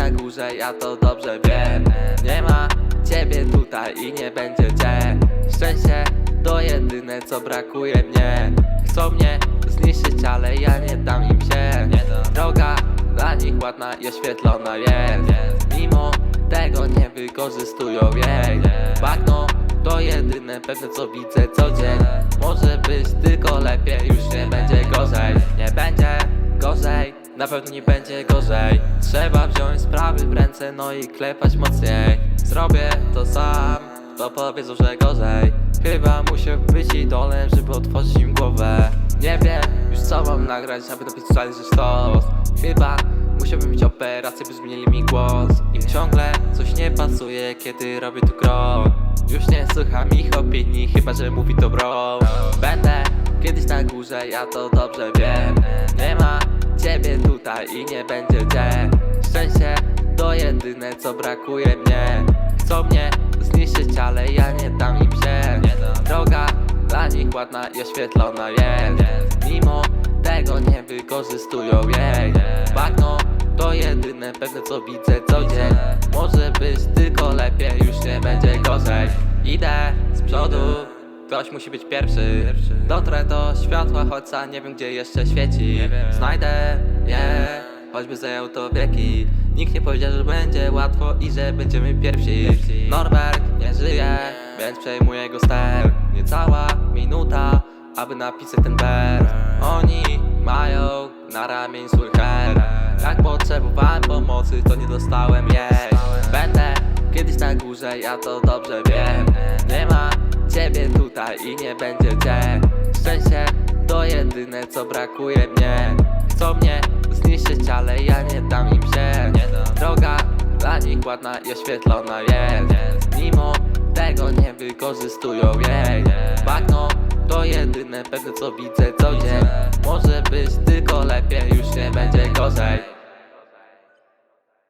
na górze, ja to dobrze wiem. Nie ma ciebie tutaj i nie będzie cię. Szczęście to jedyne co brakuje mnie. Chcą mnie zniszczyć, ale ja nie dam im się. Droga dla nich ładna i oświetlona jest. Mimo tego nie wykorzystują jej. Bagno to jedyne pewne co widzę co dzień. Może być tylko lepiej, na pewno nie będzie gorzej. Trzeba wziąć sprawy w ręce, no i klepać mocniej. Zrobię to sam, to powiedzą, że gorzej. Chyba muszę być idolem, żeby otworzyć im głowę. Nie wiem już co mam nagrać, aby napisać, że sztos. Chyba musiałbym mieć operację, by zmienili mi głos. Im ciągle coś nie pasuje, kiedy robię tu krok. Już nie słucham ich opinii, chyba że mówi to bro Będę kiedyś na górze, ja to dobrze wiem ciebie tutaj i nie będzie cię Szczęście to jedyne co brakuje mnie. Chcą mnie zniszczyć, ale ja nie dam im się. Droga dla nich ładna i oświetlona jest. Mimo tego nie wykorzystują jej. Bagno to jedyne pewne co widzę co dzień Może być tylko lepiej, już nie będzie gorzej. Idę z przodu, ktoś musi być pierwszy. Dotrę do światła, choć sam nie wiem gdzie jeszcze świeci. Znajdę je, choćby zajął to wieki Nikt nie powiedział, że będzie łatwo i że będziemy pierwsi. Norbert nie żyje, więc przejmuję go ster. Niecała minuta, aby napisać ten wers Oni mają na ramień swój herb Jak potrzebowałem pomocy, to nie dostałem jej. Będę kiedyś na górze, ja to dobrze wiem. Nie ma ciebie tutaj i nie będzie cię Szczęście to jedyne co brakuje mnie. Chcą mnie zniszczyć, ale ja nie dam im się. Droga dla nich ładna i oświetlona jest. Mimo tego nie wykorzystują jej Bagno to jedyne pewne co widzę co dzień Może być tylko lepiej, już nie będzie gorzej